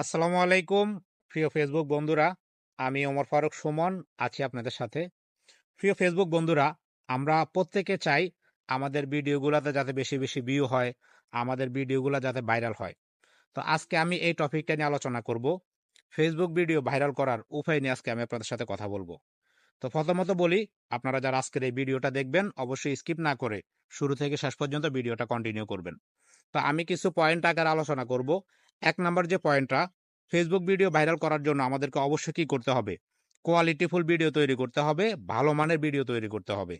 আসসালামু আলাইকুম, প্রিয় ফেসবুক বন্ধুরা। আমি ওমর ফারুক সুমন, আছি আপনাদের সাথে। প্রিয় ফেসবুক বন্ধুরা, আমরা প্রত্যেকে চাই আমাদের ভিডিওগুলোতে যাতে বেশি বেশি ভিউ হয়, আমাদের ভিডিওগুলো যাতে ভাইরাল হয়। তো আজকে আমি এই টপিকটা নিয়ে আলোচনা করব। ফেসবুক ভিডিও ভাইরাল করার উপায় নিয়ে আজকে আমি আপনাদের সাথে কথা বলব। তো প্রথমত বলি, আপনারা যারা আজকের এই ভিডিওটা দেখবেন, অবশ্যই স্কিপ না করে শুরু থেকে শেষ পর্যন্ত ভিডিওটা কন্টিনিউ করবেন। তো আমি কিছু পয়েন্ট আকারে আলোচনা করব। এক নম্বর যে পয়েন্টটা ফেসবুক ভিডিও ভাইরাল করার জন্য আমাদেরকে অবশ্যই কী করতে হবে? কোয়ালিটিফুল ভিডিও তৈরি করতে হবে, ভালো মানের ভিডিও তৈরি করতে হবে।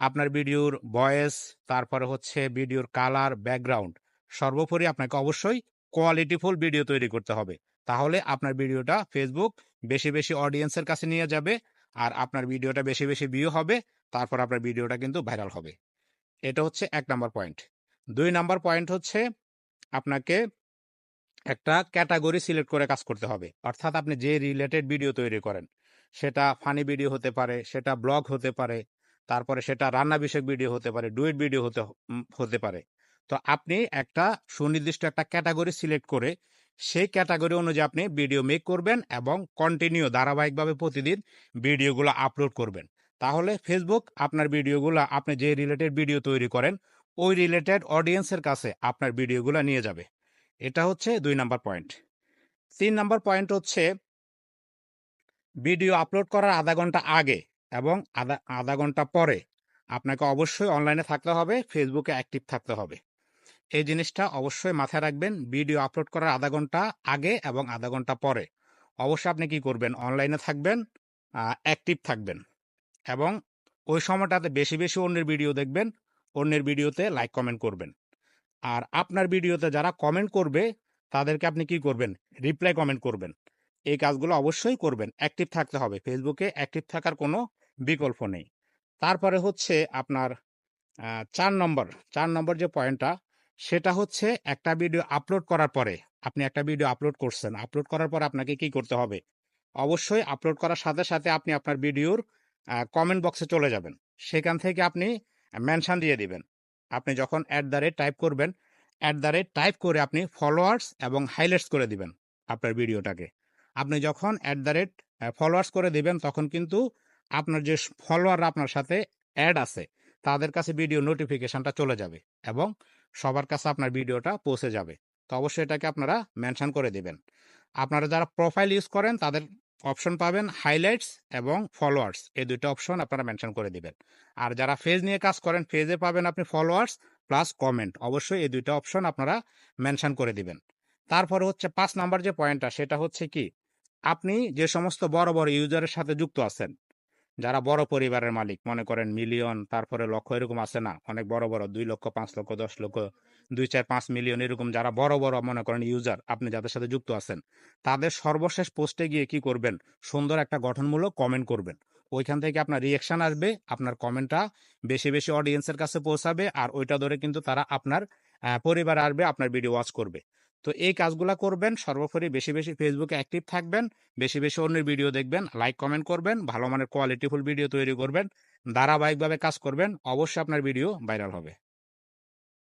আপনার ভিডিওর ভয়েস তারপরে হচ্ছে ভিডিওর কালার ব্যাকগ্রাউন্ড সর্বোপরি আপনাকে অবশ্যই কোয়ালিটিফুল ভিডিও তৈরি করতে হবে। তাহলে আপনার ভিডিওটা ফেসবুক বেশি বেশি অডিয়েন্সের কাছে নিয়ে যাবে, আর আপনার ভিডিওটা বেশি বেশি ভিউ হবে, তারপর আপনার ভিডিওটা কিন্তু ভাইরাল হবে। এটা হচ্ছে এক নাম্বার পয়েন্ট দুই নাম্বার পয়েন্ট হচ্ছে আপনাকে একটা ক্যাটাগরি সিলেক্ট করে কাজ করতে হবে। অর্থাৎ আপনি যে রিলেটেড ভিডিও তৈরি করেন, সেটা ফানি ভিডিও হতে পারে, সেটা ব্লগ হতে পারে, তারপরে সেটা রান্না বিষয়ক ভিডিও হতে পারে ডুয়েট ভিডিও হতে হতে পারে। তো আপনি একটা সুনির্দিষ্ট একটা ক্যাটাগরি সিলেক্ট করে, সেই ক্যাটাগরি অনুযায়ী আপনি ভিডিও মেক করবেন এবং কন্টিনিউ ধারাবাহিকভাবে প্রতিদিন ভিডিওগুলো আপলোড করবেন। তাহলে ফেসবুক আপনার ভিডিওগুলো আপনি যে রিলেটেড ভিডিও তৈরি করেন, ওই রিলেটেড অডিয়েন্সের কাছে আপনার ভিডিওগুলো নিয়ে যাবে। এটা হচ্ছে দুই নাম্বার পয়েন্ট। তিন নাম্বার পয়েন্ট হচ্ছে ভিডিও আপলোড করার আধা ঘণ্টা আগে এবং আধা আধা ঘণ্টা পরে আপনাকে অবশ্যই অনলাইনে থাকতে হবে, ফেসবুকে অ্যাক্টিভ থাকতে হবে। এই জিনিসটা অবশ্যই মাথায় রাখবেন, ভিডিও আপলোড করার আধা ঘণ্টা আগে এবং আধা ঘণ্টা পরে। অবশ্যই আপনি কি করবেন, অনলাইনে থাকবেন অ্যাক্টিভ থাকবেন এবং ওই সময়টাতে বেশি বেশি অন্যের ভিডিও দেখবেন, অন্যের ভিডিওতে লাইক কমেন্ট করবেন। আর আপনার ভিডিওতে যারা কমেন্ট করবে, তাদেরকে আপনি কি করবেন? রিপ্লাই কমেন্ট করবেন। এই কাজগুলো অবশ্যই করবেন। অ্যাক্টিভ থাকতে হবে। ফেসবুকে অ্যাক্টিভ থাকার কোনো বিকল্প নেই। তারপরে হচ্ছে আপনার চার নম্বর চার নম্বর যে পয়েন্টটা সেটা হচ্ছে একটা ভিডিও আপলোড করার পরে আপনি একটা ভিডিও আপলোড করছেন। আপলোড করার পরে আপনাকে কি করতে হবে? অবশ্যই আপলোড করার সাথে সাথে আপনি আপনার ভিডিওর কমেন্ট বক্সে চলে যাবেন। সেখান থেকে আপনি মেনশন দিয়ে দিবেন। আপনি যখন অ্যাট দ্য রেট টাইপ করবেন অ্যাট দ্য রেট টাইপ করে আপনি ফলোয়ার্স এবং হাইলাইটস করে দিবেন আপনার ভিডিওটাকে। আপনি যখন অ্যাট দ্য রেট ফলোয়ার্স করে দিবেন, তখন কিন্তু আপনার যে ফলোয়ার আপনার সাথে অ্যাড আছে, তাদের কাছে ভিডিও নোটিফিকেশনটা চলে যাবে এবং সবার কাছে আপনার ভিডিওটা পৌঁছে যাবে। তো অবশ্যই এটাকে আপনারা মেনশন করে দেবেন। আপনারা যারা প্রোফাইল ইউজ করেন, তাদের অপশন পাবেন হাইলাইটস এবং ফলোয়ার্স। এই দুইটা অপশন আপনারা মেনশন করে দিবেন। আর যারা ফেজ নিয়ে কাজ করেন, ফেজে পাবেন আপনি ফলোয়ার্স প্লাস কমেন্ট। অবশ্যই এই দুইটা অপশন আপনারা মেনশন করে দিবেন। তারপরে হচ্ছে পাঁচ নাম্বার যে পয়েন্টটা, সেটা হচ্ছে কি? আপনি যে সমস্ত বড় বড় ইউজারের সাথে যুক্ত আছেন, যারা বড় পরিবারের মালিক, মনে করেন মিলিয়ন, তারপরে লক্ষ এরকম আছে না, অনেক বড় বড়, দুই লক্ষ, পাঁচ লক্ষ, দশ লক্ষ দুই চার পাঁচ মিলিয়ন এরকম যারা বড় বড় মনে করেন ইউজার আপনি যাদের সাথে যুক্ত আছেন, তাদের সর্বশেষ পোস্টে গিয়ে কি করবেন? সুন্দর একটা গঠনমূলক কমেন্ট করবেন। ওইখান থেকে আপনার রিয়েকশন আসবে, আপনার কমেন্টটা বেশি বেশি অডিয়েন্সের কাছে পৌঁছাবে, আর ওইটা ধরে কিন্তু তারা আপনার পরিবার আসবে, আপনার ভিডিও ওয়াচ করবে। তো এই কাজগুলো করবেন, সর্বোপরি বেশি বেশি ফেসবুকে অ্যাক্টিভ থাকবেন, বেশি বেশি অন্যের ভিডিও দেখবেন লাইক কমেন্ট করবেন, ভালো মানের কোয়ালিটিফুল ভিডিও তৈরি করবেন, ধারাবাহিকভাবে কাজ করবেন, অবশ্যই আপনার ভিডিও ভাইরাল হবে।